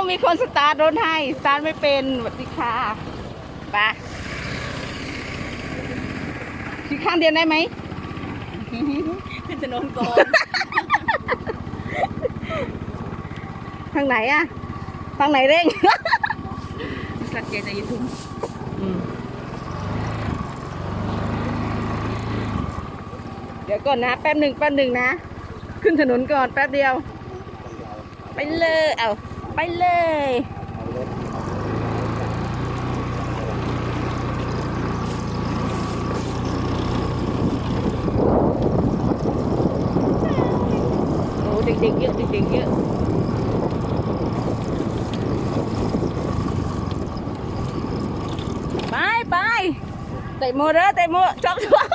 ต้องมีคนสตาร์ทรถให้ สตาร์ทไม่เป็นสวัสดีค่ะไปขี่ข้างเดียวได้ไหมขึ้นถนนก่อนทางไหนอะทางไหนเร่ง สัตว์ใหญ่ใจทุ่มเดี๋ยวก่อนนะ แป๊บหนึ่งแป๊บหนึ่งนะ ขึ้นถนนก่อนแป๊บเดียว ไปเลยเอา ไปเลยโอ้เด็กๆเยอะเด็กๆเยอะไปไปเตะโมเด้อเตะโมชอบชอบ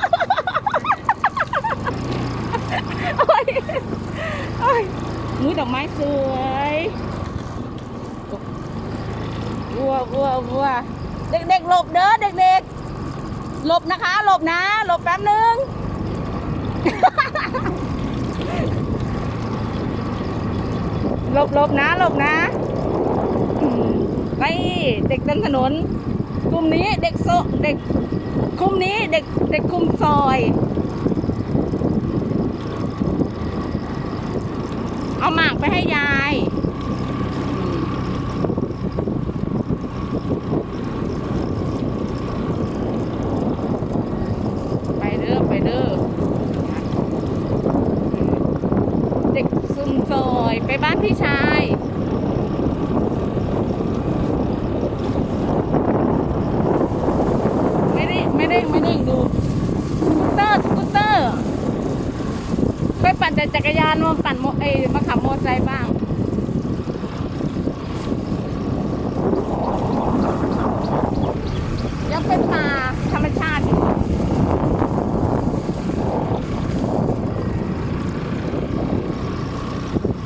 โอ้ยโอ้ยมุ้ยดอกไม้สวย วัววัววัวเด็กๆหลบเด้อเด็กๆหลบนะคะหลบนะหลบแป๊บนึงหลบหลบนะหลบนะอืมไปเด็กเดินถนนกลุ่มนี้เด็กโซเด็กคุมนี้เด็กเด็กคุมซอย เอาหมากไปให้ยายไปเด้อไปเด้อเด็กซุมซอยไป บ้านพี่ชายไม่ได้ไม่ได้ไม่ได้ดูสกูตเตอร์สกูตเตอร์ไปปั่นแต่จักรยานมาปั่นโมเอมาขับมอเตอร์ไซค์บ้างเป็นป่าธรรมชาติอยู่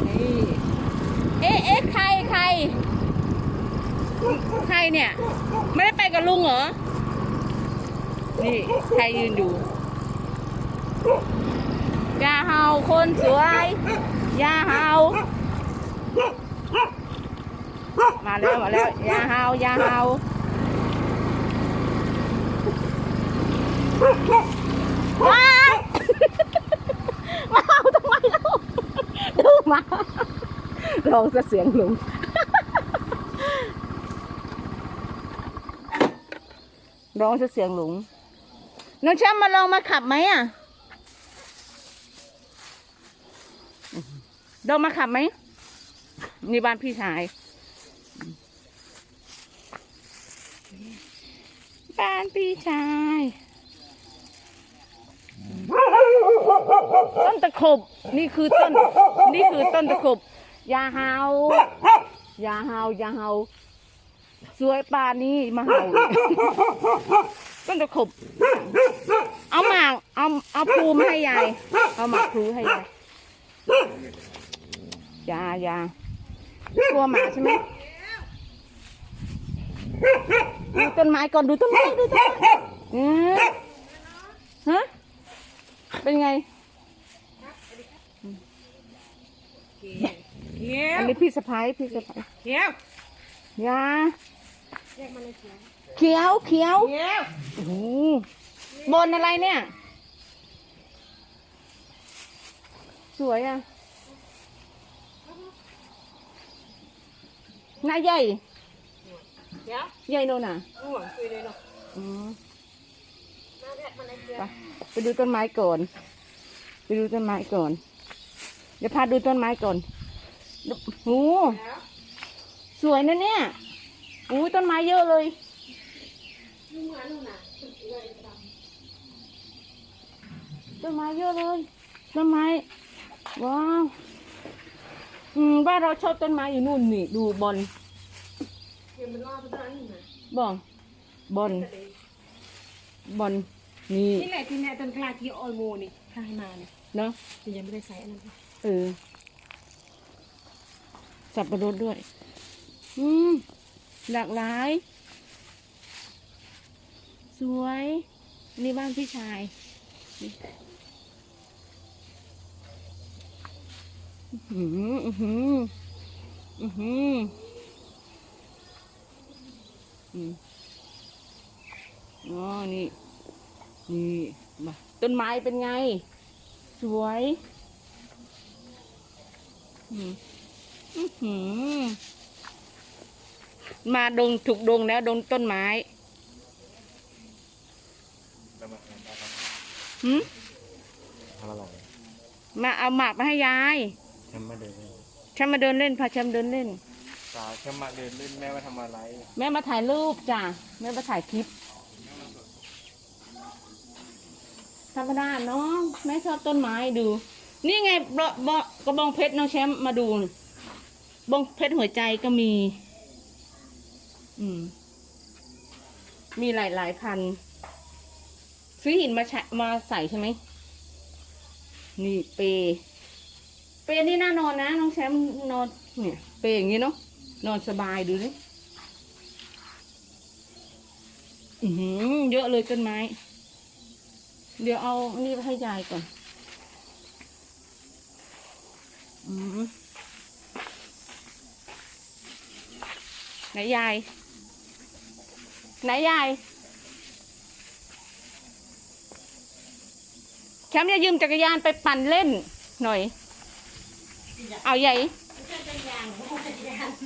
นี่เอ๊ะเอ๊ะใครใคร ใครเนี่ย ไม่ได้ไปกับลุงเหรอ นี่ใครยืนอยู่อย่าเห่าคนสวย อย่าเห่า มาแล้วมาแล้ว อย่าเห่าอย่าเห่าว้ามาเห่าทำไมเล่าดูมาลองจะเสียงลุง ร้องจะเสียงหลงน้องแชมป์มาลองมาขับไหมอะลองมาขับไหมนี่บ้านพี่ชาย บ้านพี่ชายต้นตะขบนี่คือต้น นี่คือต้นตะขบอยาเฮาอยาเฮาอยาเฮา สวยป่านนี้มาเห่าอีกต้นตะขบ เอาหมากเอาเอาพลูมาให้ยาย เอาหมากพลูให้ยายยายากลัวหมาใช่ไหมดูต้นไม้ก่อนดูต้นไม้ดูต้นไม้เออฮะเป็นไงเขียอัวนนี้พี่สะพ้ายพี่สะพ้ายเขี ยวยาเขียวเขียวเขียวโอ้โหบนอะไรเนี่ย สวยอะหน้าใหญ่เขียวใหญ่โน่นน่ะห่วงคุยเลยเนาะอืมมาแรกมาเลยเขียวไปไปดูต้นไม้ก่อน ไปดูต้นไม้ก่อน เดี๋ยวพาดูต้นไม้ก่อนโอ้โหส วยนะเนี่ยโอ้ยต้นไม้เยอะเลยต้นไม้เยอะเลยต้นไม้ว้าวอืมบ้านเราชอบต้นไม้อยู่นู่นนี่ดูบอลเขียวมันรอดทุกท่านนะบอลบอลบอลนี่นี่แหละที่แน่ต้นกล้าที่ออยโมนี่ถ้าให้มาเนี่ยเนาะจะยังไม่ได้ใส่อันนั้นเออสับปะรดด้วย อืมหลากหลาย สวย นี่บ้านพี่ชายอือหืออื้อหืออื้อหืมอ๋อ นี่ นี่มาต้นไม้เป็นไง สวย อืมอื้อหือ มาดงถูกดงแล้วดงต้นไม้แล้วมาทำอะไรหืมทำอะไรมาเอาหมากมาให้ยายฉันมาเดินเล่นฉันมาเดินเล่นพาฉันเดินเล่นสาวฉันมาเดินเล่นแม่มาทำอะไร แม่มาถ่ายรูปจ้ะแม่มาถ่ายคลิปธรรมดาน้องแม่ชอบต้นไม้ดู นี่ไงบอบกระบองเพชรน้องแชมป์มาดูนี่บองเพชรหัวใจก็มี อืม มีหลายหลายๆพัน ซื้อหินมาใช้มาใส่ใช่ไหม นี่เป เปนี่น่านอนนะน้องแชมป์นอน เนี่ย เปอย่างนี้เนาะ นอนสบายดูดิอือหือเยอะเลยต้นไม้ เดี๋ยวเอานี่ไปให้ยายก่อน อืมไหนยาย ไหนยายแคมป์จะยืมจักรยานไปปั่นเล่นหน่อย เอาใหญ่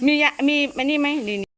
มียะมีมันนี่ไหมนี่